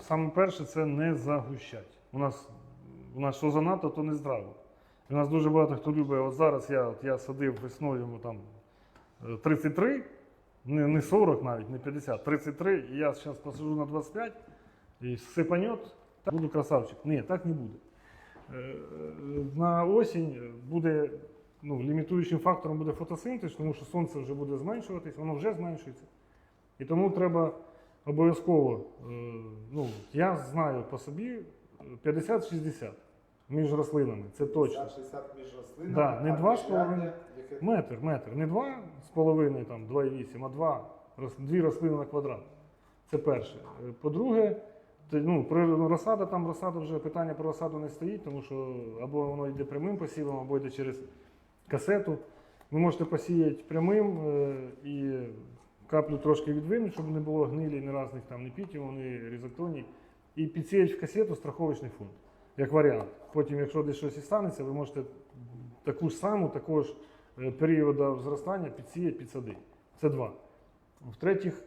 Саме перше це не загущать. У нас, у нас що занадто, то не здраво. У нас дуже багато хто любить. От зараз я, от я садив весною йому там е, 33, не, не 40 навіть, не 50, 33, і я зараз посажу на 25 і сипанет, буду красавчик. Ні, так не буде. Е, е, На осінь буде ну, лімітуючим фактором буде фотосинтез, тому що сонце вже буде зменшуватись, воно вже зменшується. І тому треба обов'язково, е, ну, я знаю по собі е, 50-60 між рослинами, це точно. 60 між рослинами. Да, не а два з міжряддя, половиною. яке- Метр, метр. Не два з половиною, там, 2,8, а два, дві рослини на квадрат. Це перше. Е, По-друге, ну, ну, розсада, там розсада вже питання про розсаду не стоїть, тому що або воно йде прямим посівом, або йде через касету. Ви можете посіяти прямим е, і каплю трошки відвинути, щоб не було гнилі ні разних там, ні пітів, ні різоктоній. І підсіяти в касету страховочний фонд, як варіант. Потім, якщо десь щось і станеться, ви можете таку ж саму, такого ж е, періоду зростання підсіяти, підсадити. Це два. В-третіх,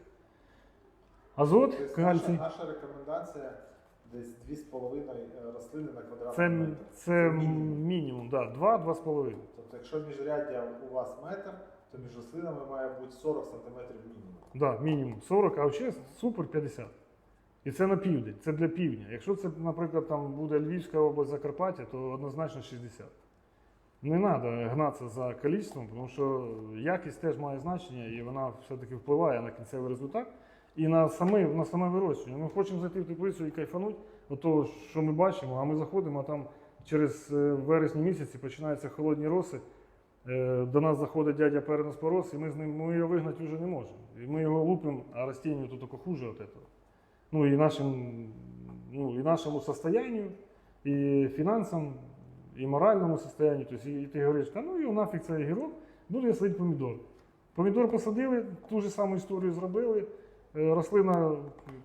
азот, Тобто наша, кальцій. наша рекомендація десь 2,5 рослини на квадратний Це, метр. це мінімум. мінімум, да, два, два з половиною. Тобто, якщо міжряддя у вас метр, то між рослинами має бути 40 см мінімум. Да, мінімум 40, а ще супер 50. І це на південь, це для півдня. Якщо це, наприклад, там буде Львівська область Закарпаття, то однозначно 60. Не треба гнатися за кількістю, тому що якість теж має значення і вона все-таки впливає на кінцевий результат і на саме, на саме вирощування. Ми хочемо зайти в теплицю і кайфануть от того, що ми бачимо, а ми заходимо, а там через е, вересні місяці починаються холодні роси. Е, До нас заходить дядя переноспороз, і ми з ним ми його вигнати вже не можемо. І ми його лупимо, а растінню то тільки хуже від цього. Ну і нашим, ну, і нашому состоянию, і фінансам, і моральному состоянию. Тобто, і ти говориш, та ну і нафіг цей гірок, буде садити помідор. Помідор посадили, ту ж саму історію зробили. Е, Рослина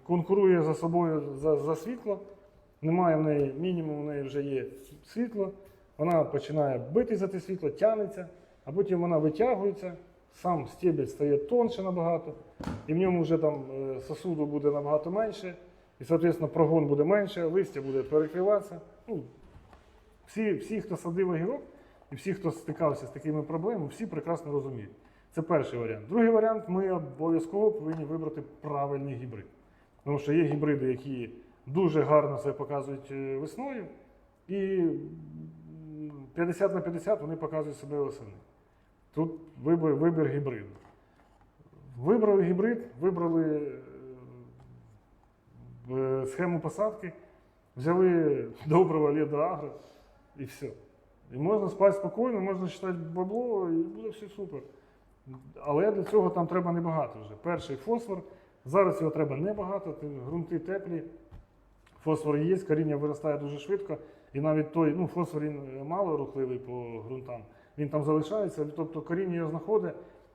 конкурує за собою за, за світло. Немає в неї мінімум, в неї вже є світло. Вона починає бити за те світло, тягнеться, а потім вона витягується, сам стебель стає тонше набагато, і в ньому вже там е, сосуду буде набагато менше, і, соответственно, прогон буде менше, листя буде перекриватися. Ну, всі, всі, хто садив огірок, і всі, хто стикався з такими проблемами, всі прекрасно розуміють. Це перший варіант. Другий варіант ми обов'язково повинні вибрати правильний гібрид. Тому що є гібриди, які дуже гарно себе показують е, весною, і 50 на 50 вони показують себе восени. Тут вибір, вибір гібриду. Вибрали гібрид, вибрали е, е, схему посадки, взяли доброго Леда Агро і все. І можна спати спокійно, можна читати бабло, і буде все супер. Але для цього там треба небагато вже. Перший фосфор. Зараз його треба небагато, ти- ґрунти теплі. Фосфор є, коріння виростає дуже швидко. І навіть той, ну, фосфор мало рухливий по ґрунтам, він там залишається, тобто коріння його знаходить.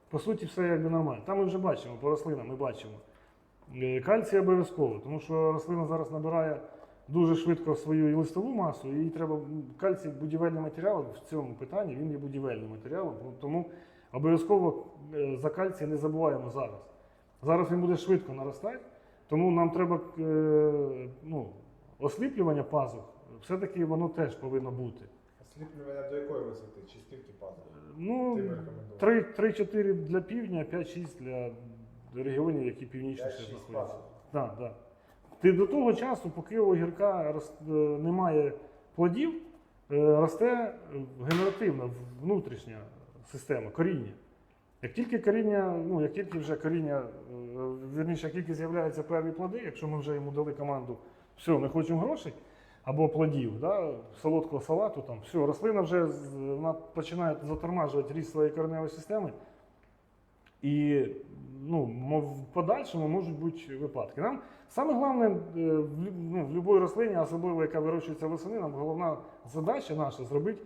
По суті, все якби нормально. Там ми вже бачимо, по рослинам ми бачимо. Е, Кальцій обов'язково, тому що рослина зараз набирає дуже швидко свою листову масу, і їй треба кальцій будівельний матеріал в цьому питанні, він є будівельним матеріалом, тому обов'язково е, за кальцій не забуваємо зараз. Зараз він буде швидко наростати, тому нам треба е, ну, осліплювання пазух, все-таки воно теж повинно бути. Осліплювання до якої висоти? Чи скільки? Ну, Ти би рекомендував? 3-4 для півдня, 5-6 для регіонів, які північніше 5-6 знаходяться. Так, так. Ти до того часу, поки у огірка рос- е, немає плодів, е, росте генеративна внутрішня система, коріння. Як тільки коріння, ну як тільки вже коріння, е, вірніше, як тільки з'являються перві плоди, якщо ми вже йому дали команду, все, ми хочемо грошей або плодів, да, солодкого салату, там, все, рослина вже вона починає затормажувати ріст своєї кореневої системи. І ну, в подальшому можуть бути випадки. Нам саме головне е, в, ну, в будь-якій рослині, особливо яка вирощується восени, нам головна задача наша зробити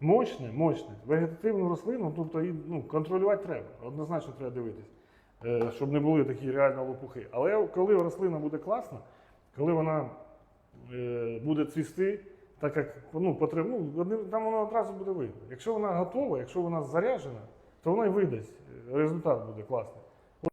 мощне, мощне вегетативну рослину, тобто її ну, контролювати треба. Однозначно треба дивитись, е, щоб не були такі реально лопухи. Але коли рослина буде класна, коли вона буде цвісти, так як ну, потрібно, ну, там воно одразу буде видно. Якщо вона готова, якщо вона заряджена, то вона й видасть. е, Результат буде класний.